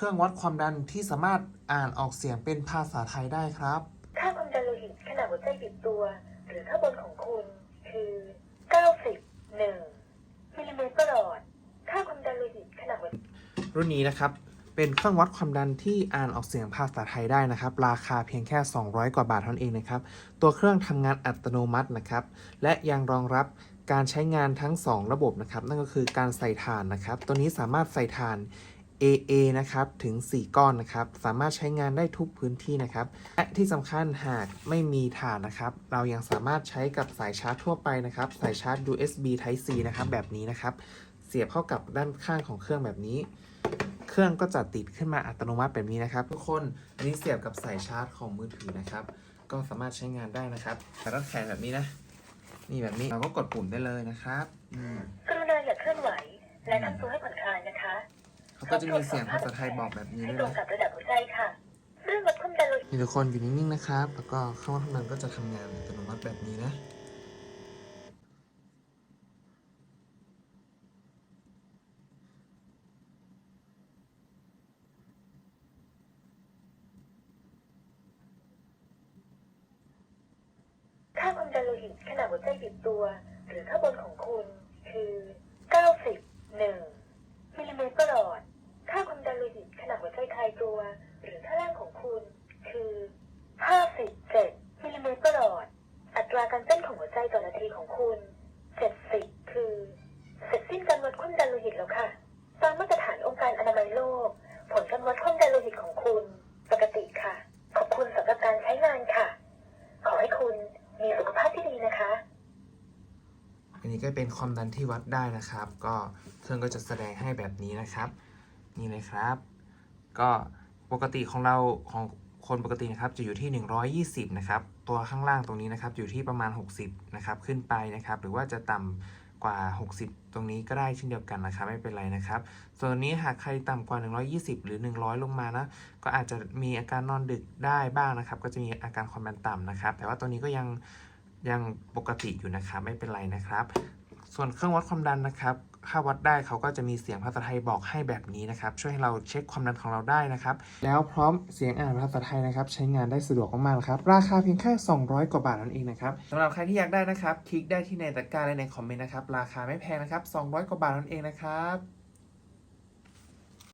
รื่องวัดความดันที่สามารถอ่านออกเสียงเป็นภาษาไทยได้ครับ ค่าความดันโลหิตขณะหัวใจบีบตัว หรือค่าบนของคุณคือ90 1มิลลิเมตรประหลอด ค่าความดันโลหิตขณะหัวรุ่นนี้นะครับเป็นเครื่องวัดความดันที่อ่านออกเสียงภาษาไทยได้นะครับ ราคาเพียงแค่ 200 กว่าบาทเท่านั้นเองนะครับ ตัวเครื่องทำงานอัตโนมัตินะครับ และยังรองรับการใช้งานทั้ง 2 ระบบนะครับ นั่นก็คือการใส่ถ่านนะครับ ตัวนี้สามารถใส่ถ่าน AA นะครับถึง 4 ก้อนนะครับ สามารถใช้งานได้ทุกพื้นที่นะครับ และที่สำคัญหากไม่มีถานนะครับ เรายังสามารถใช้กับสายชาร์จทั่วไปนะครับ สายชาร์จ USB Type C นะครับ แบบนี้นะครับ เสียบเข้ากับด้านข้างของเครื่องแบบนี้ เครื่องก็จะติดขึ้นมาอัตโนมัติแบบนี้นะครับ ทุกคนอันนี้เสียบกับสายชาร์จของมือถือนะครับ ก็สามารถใช้งานได้นะครับแต่ต้องแขนแบบนี้นะ นี่แบบนี้เราก็กดปุ่มได้เลยนะครับกรุณาอย่าเคลื่อนไหว และทำตัวให้ผ่อน ก็จะมีเสียงภาษาไทยบอกแบบนี้ให้ด้วยตรงนะกับระดับหัวใจค่ะเรื่องวัดความดันโลหิตนี่ทุกคนอยู่นิ่งๆนะครับ แล้วก็เครื่องวัดความดันก็จะทำงานอัตโนมัติแบบนี้นะค่าความดันโลหิตขณะหัวใจบีบตัว หรือค่าบนของคุณคือ 90 1มิลลิเมตรประหลอด ค่าความดันโลหิตขณะหัวใจคลายตัว หรือค่าล่างของคุณคือ 57มิลลิเมตรประหลอด อัตราการเต้นของหั ดีของคุณ 70 คือเสร็จสิ้นการวัดความดันโลหิตแล้วค่ะ ตามมาตรฐานองค์การอนามัยโลก ผลการวัดความดันโลหิตของคุณ ปกติค่ะ ขอบคุณสำหรับการใช้งานค่ะ ขอให้คุณมีสุขภาพที่ดีนะคะ อันนี้ก็เป็นความดันที่วัดได้นะครับ ก็เครื่องก็จะแสดงให้แบบนี้นะครับ นี่เลยครับ ก็ปกติของเราของ คนปกตินะครับจะอยู่ที่ 120 นะครับ ตัวข้างล่างตรงนี้นะครับอยู่ที่ประมาณ 60 นะครับ ขึ้นไปนะครับ หรือว่าจะต่ำกว่า 60 ตรงนี้ก็ได้เช่นเดียวกันนะครับ ไม่เป็นไรนะครับ ส่วนนี้หากใครต่ำกว่า 120 หรือ 100 ลงมานะ ก็อาจจะมีอาการนอนดึกได้บ้างนะครับ ก็จะมีอาการความดันต่ำนะครับ แต่ว่าตัวนี้ก็ยังยังปกติอยู่นะครับ ไม่เป็นไรนะครับ ส่วนเครื่องวัดความดันนะครับค่าวัดได้เขาก็จะมีเสียงภาษาไทยบอกให้แบบนี้นะครับ ช่วยให้เราเช็คความดันของเราได้นะครับ แล้วพร้อมเสียงอ่านภาษาไทยนะครับ ใช้งานได้สะดวกมากๆนะครับ ราคาเพียงแค่ 200 กว่าบาทนั่นเองนะครับสำหรับใครที่อยากได้นะครับ คลิกได้ที่ในตะกร้าและในคอมเมนต์นะครับ ราคาไม่แพงนะครับ 200 กว่าบาทนั่นเองนะครับ